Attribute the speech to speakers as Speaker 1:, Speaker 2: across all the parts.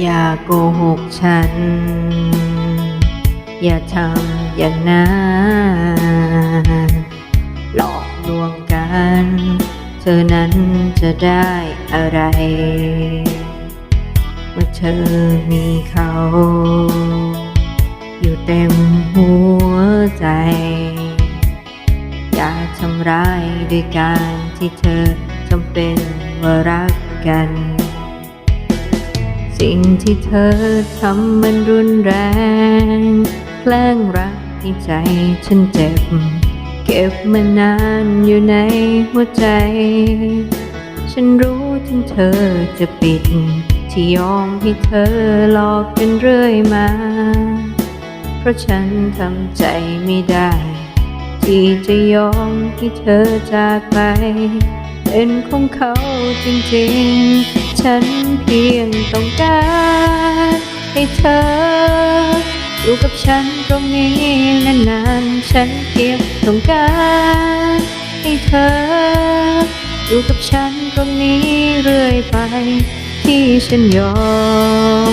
Speaker 1: อย่าโกหกฉัน อย่าทำอย่างนั้นหลอกลวงกัน เธอนั้นจะได้อะไร เมื่อเธอมีเขา อยู่เต็มหัวใจ อย่าทำร้ายด้วยการที่เธอจำเป็นว่ารักกัน สิ่งที่เธอทำมันรุนแรง แกล้งรักให้ใจฉันเจ็บ เก็บมานานอยู่ในหัวใจ ฉันรู้ถึงเธอจะปิด ที่ยอมให้เธอหลอกกันเรื่อยมา เพราะฉันทำใจไม่ได้ ที่จะยอมให้เธอจากไป เป็นของเขาจริงๆ ฉันเพียงต้องการให้เธอ อยู่กับฉันตรงนี้นานๆ ฉันเพียงต้องการให้เธอ อยู่กับฉันตรงนี้เรื่อยไป ที่ฉันยอ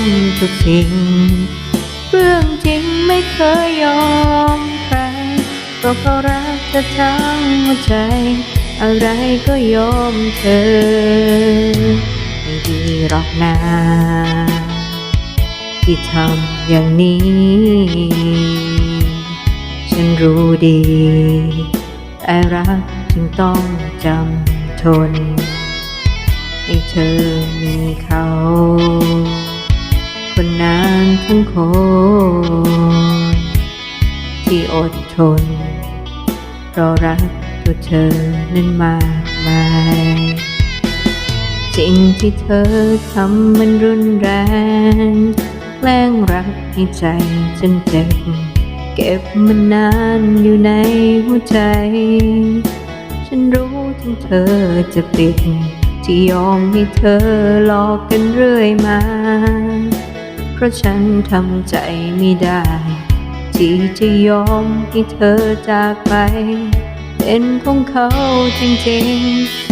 Speaker 1: มทุกสิ่ง เรื่องจริงไม่เคยยอมใครเพราะเขารักเธอทั้งหัวใจ อะไรก็ยอมเธอ หรอกนาที่ทำอย่างนี้ ฉันรู้ดีแต่รักจึงต้องจำทน ให้เธอมีเขา คนนั้นทั้งคน ที่อดทนเพราะรักตัวเธอนั้นมากมาย สิ่งที่เธอทำมันรุนแรง แกล้งรักให้ใจฉันเจ็บ เก็บมันนานอยู่ในหัวใจ ฉันรู้ถึงเธอจะปิด ที่ยอมให้เธอหลอกกันเรื่อยมา เพราะฉันทำใจไม่ได้ ที่จะยอมให้เธอจากไป เป็นของเขาจริงๆ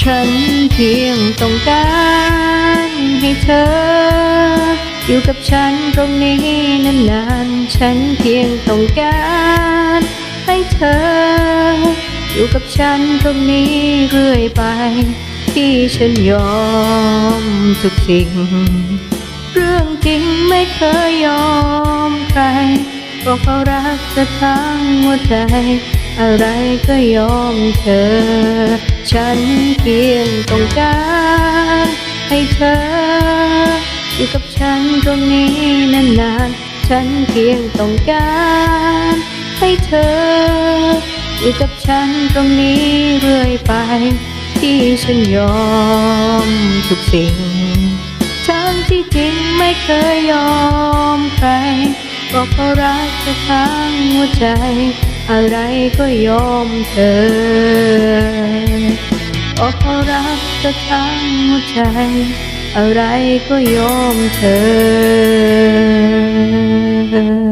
Speaker 1: ฉันเพียงต้องการให้เธอ อยู่กับฉันตรงนี้นานๆ ฉันเพียงต้องการให้เธอ อยู่กับฉันตรงนี้เรื่อยไป ที่ฉันยอมทุกสิ่ง เรื่องจริงไม่เคยยอมใครเพราะเขารักเธอทั้งหัวใจ อะไรก็ยอมเธอ ฉันเพียงต้องการให้เธอ อยู่กับฉันตรงนี้นานๆ ฉันเพียงต้องการให้เธอ อยู่กับฉันตรงนี้เรื่อยไป ที่ฉันยอมทุกสิ่งทั้งที่จริงไม่เคยยอมใครก็เพราะรักเธอทั้งหัวใจ อะไรก็ยอมเธอโอ้เราะรักเธอทั้งหัวใจ อะไรก็ยอมเธอ